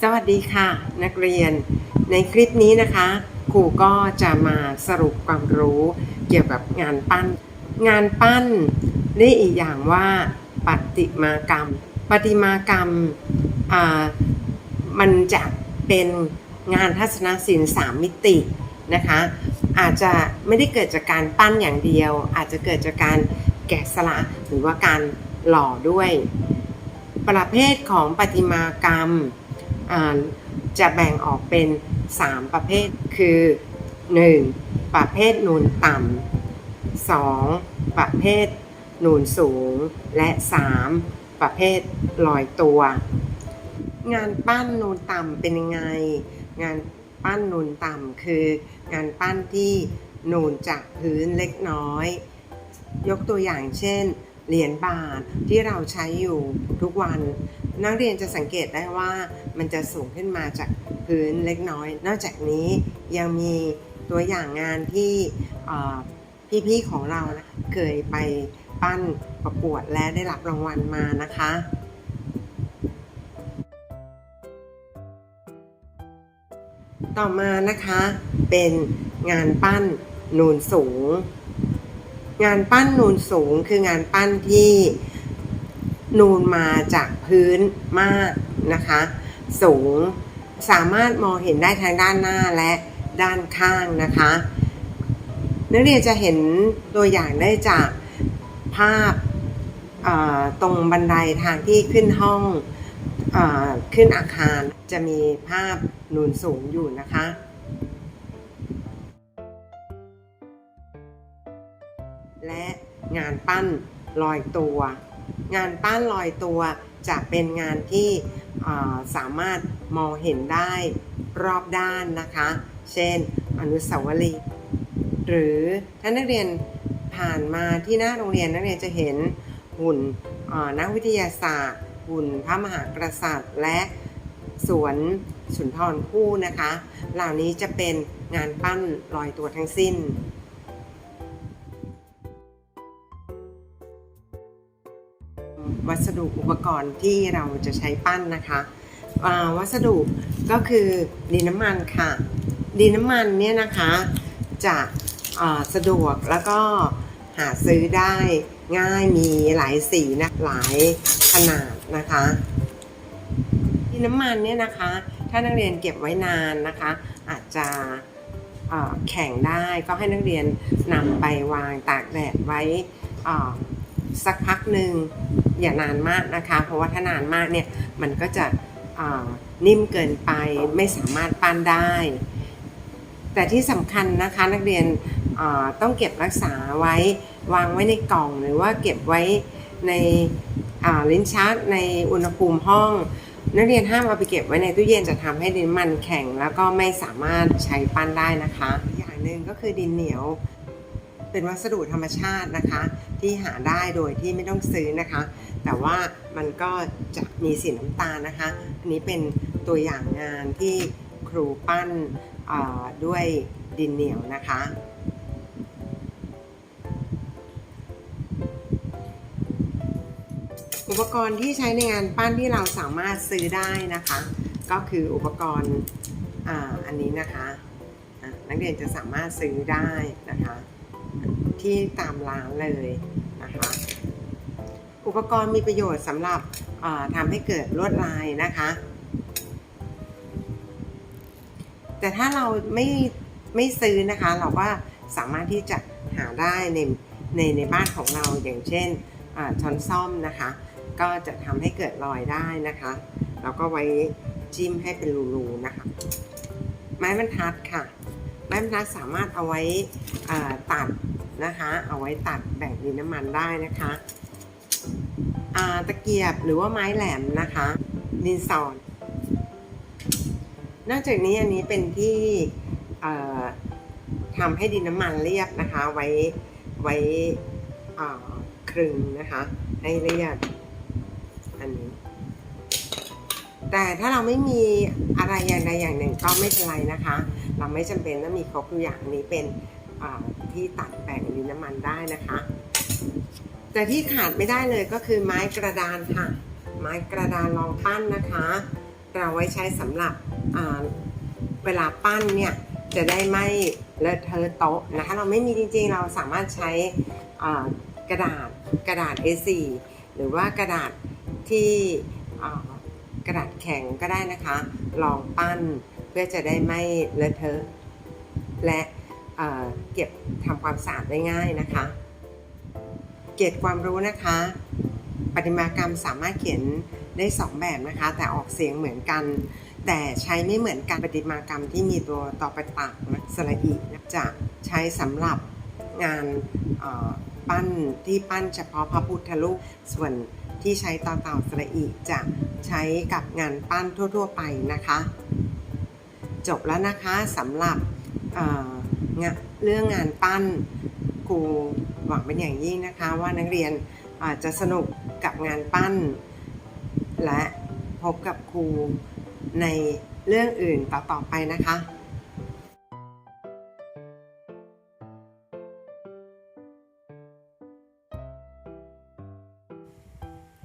สวัสดีค่ะ นักเรียน ในคลิปนี้นะคะครูก็จะมาสรุปความรู้เกี่ยวกับงานปั้น งานปั้นเรียกอีกอย่างว่าปฏิมากรรม ปฏิมากรรมมันจะเป็นงานทัศนศิลป์สามมิตินะคะ อาจจะไม่ได้เกิดจากการปั้นอย่างเดียว อาจจะเกิดจากการแกะสลักหรือว่าการหล่อด้วย ประเภทของประติมากรรมจะแบ่งออกเป็น 3 ประเภทคือ 1. ประเภทนูนต่ำ 2. ประเภทนูนสูง และ 3. ประเภทลอยตัว งานปั้นนูนต่ำเป็นยังไง งานปั้นนูนต่ำคืองานปั้นที่นูนจากพื้นเล็กน้อย ยกตัวอย่างเช่น เหรียญบาทที่เราใช้อยู่ทุกวัน นักเรียนจะสังเกตได้ว่ามันจะสูงขึ้นมาจากพื้นเล็กน้อย นอกจากนี้ยังมีตัวอย่างงานที่พี่ๆของเรานะเคยไปปั้นประกวดและได้รับรางวัลมานะคะต่อมานะคะเป็นงานปั้นนูนสูง งานปั้นนูนสูงคืองานปั้นที่นูนมาจากพื้นมากนะคะ สูงสามารถมองเห็นได้ทางด้านหน้าและด้านข้างนะคะ นักเรียนจะเห็นตัวอย่างได้จากภาพตรงบันไดทางที่ขึ้นห้องอขึ้นอาคารจะมีภาพนูนสูงอยู่นะคะ และงานปั้นลอยตัว งานปั้นลอยตัวจะเป็นงานที่สามารถมองเห็นได้รอบด้านนะคะ เช่น อนุสาวรีย์หรือถ้านักเรียนผ่านมาที่หน้าโรงเรียนนักเรียนจะเห็นหุ่นนักวิทยาศาสตร์ หุ่นพระมหากษัตริย์ และสวนสุนทรภู่นะคะ เหล่านี้จะเป็นงานปั้นลอยตัวทั้งสิ้น วัสดุอุปกรณ์ที่เราจะใช้ปั้นนะคะวัสดุก็คือดินน้ำมันค่ะ ดินน้ำมันเนี่ยนะคะจะสะดวกแล้วก็หาซื้อได้ง่ายมีหลายสีนะหลายขนาดนะคะดินน้ำมันเนี่ยนะคะ ถ้านักเรียนเก็บไว้นานนะคะ อาจจะแข็งได้ก็ให้นักเรียนนำไปวางตากแดดไว้อ่อ สักพักหนึ่งอย่านานมากนะคะ เพราะว่าถ้านานมากเนี่ยมันก็จะนิ่มเกินไปไม่สามารถปั้นได้ แต่ที่สำคัญนะคะนักเรียนต้องเก็บรักษาไว้วางไว้ในกล่องหรือว่าเก็บไว้ในลิ้นชักในอุณหภูมิห้อง นักเรียนห้ามเอาไปเก็บไว้ในตู้เย็นจะทำให้ดินมันแข็ง แล้วก็ไม่สามารถใช้ปั้นได้นะคะ อย่างหนึ่งก็คือดินเหนียว เป็นวัสดุธรรมชาตินะคะ ที่หาได้โดยที่ไม่ต้องซื้อนะคะ แต่ว่ามันก็จะมีสีน้ำตาลนะคะ อันนี้เป็นตัวอย่างงานที่ครูปั้นด้วยดินเหนียวนะคะอุปกรณ์ที่ใช้ในงานปั้นที่เราสามารถซื้อได้นะคะ ก็คืออุปกรณ์ออันนี้นะคะ นักเรียนจะสามารถซื้อได้นะคะ ที่ตามร้านเลยนะคะอุปกรณ์มีประโยชน์สำหรับทำให้เกิดลวดลายนะคะ แต่ถ้าเราไม่ไม่ซื้อนะคะ เราก็สามารถที่จะหาได้ในในในบ้านของเราอย่างเช่นช้อนซ่อมนะคะ ก็จะทำให้เกิดรอยได้นะคะเราก็ไว้จิ้มให้เป็นรูๆนะคะ ไม้บรรทัดค่ะ ไม้บรรทัดสามารถเอาไว้ตัด นะคะ เอาไว้ตัดแบ่งดินน้ำมันได้นะคะอาตะเกียบหรือว่าไม้แหลมนะคะ ดินสอนนอกจากนี้อันนี้เป็นที่ทำให้ดินน้ำมันเรียบนะคะ ไว้ไว้ครึงนะคะ ให้เรียบอันนี้ แต่ถ้าเราไม่มีอะไรอย่างใดอย่างหนึ่งก็ไม่เป็นไรนะคะ เราไม่จำเป็นต้องมีครบทุกอย่างนี้เป็น ที่ตัดแบ่งดินน้ำมันได้นะคะ แต่ที่ขาดไม่ได้เลยก็คือไม้กระดานค่ะ ไม้กระดานรองปั้นนะคะ เราไว้ใช้สำหรับเวลาปั้นเนี่ยจะได้ไม่เลอะเทอะโต๊ะนะคะ เราไม่มีจริงๆ เราสามารถใช้กระดาษกระดาษ A4 หรือว่ากระดาษที่กระดาษแข็งก็ได้นะคะรองปั้นเพื่อจะได้ไม่เลอะเทอะและ เเก็บทำความสะอาดได้ง่ายนะคะ เกรดความรู้นะคะประติมากรรมสามารถเขียนได้สองแบบนะคะ แต่ออกเสียงเหมือนกัน แต่ใช้ไม่เหมือนกันประติมากรรมที่มีตัวต่อประตักสระอีจะใช้สำหรับงานปั้นที่ปั้นเฉพาะพระพุทธรูปส่วนที่ใช้ต่อเต่าสระอีจะใช้กับงานปั้นทั่ว ๆ ไปนะคะ จบแล้วนะคะสำหรับ เอ่องะเรื่องงานปั้นครูหวังเป็นอย่างยิ่งนะคะ ว่านักเรียนอาจจะสนุกกับงานปั้น และพบกับครูในเรื่องอื่นต่อๆไปนะคะ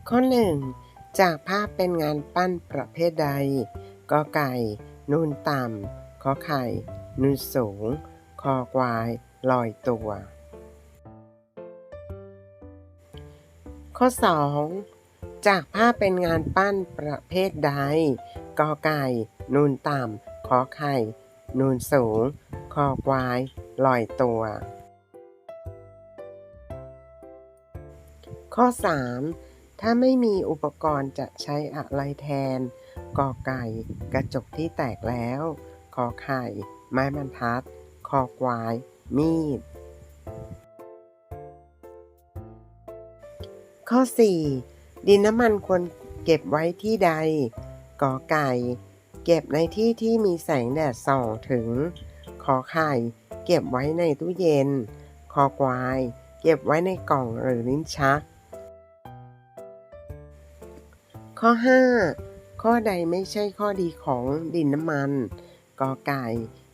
ข้อ 1 จากภาพเป็นงานปั้นประเภทใดกอไก่ นูนต่ำขอไข่ นูนสูง คอควายลอยตัว ข้อ 2 จากภาพเป็นงานปั้นประเภทใดกอไก่ นูนต่ำขอไข่ นูนสูง คอควายลอยตัว ข้อ 3 ถ้าไม่มีอุปกรณ์จะใช้อะไรแทนกอไก่ กระจกที่แตกแล้ว ขอไข่ ไม้บรรทัด คอควาย มีด ข้อ 4 ดินน้ำมันควรเก็บไว้ที่ใดกอไก่ เก็บในที่ที่มีแสงแดดส่องถึง ขอไข่ เก็บไว้ในตู้เย็น คอควาย เก็บไว้ในกล่องหรือลิ้นชัก ข้อ 5 ข้อใดไม่ใช่ข้อดีของดินน้ำมันกอไก่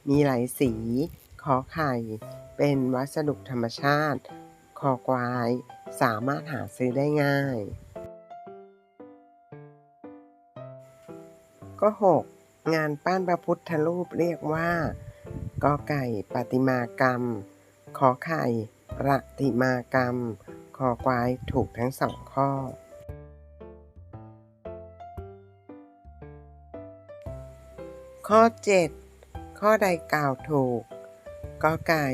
มีหลายสี ขอไข่ เป็นวัสดุธรรมชาติ คอควาย สามารถหาซื้อได้ง่าย ก็ 6 งานปั้นพระพุทธรูปเรียกว่ากอไก่ปฏิมากรรม ขอไข่ประติมากรรม คอควายถูกทั้งสองข้อ ข้อ 7 ข้อใดกล่าวถูก กอไก่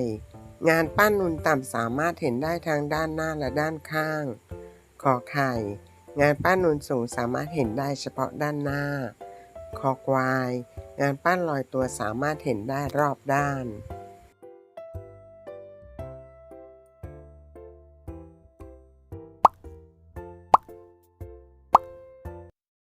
งานปั้นนูนต่ำสามารถเห็นได้ทางด้านหน้าและด้านข้าง ขอไข่ งานปั้นนูนสูงสามารถเห็นได้เฉพาะด้านหน้า คอควาย งานปั้นลอยตัวสามารถเห็นได้รอบด้าน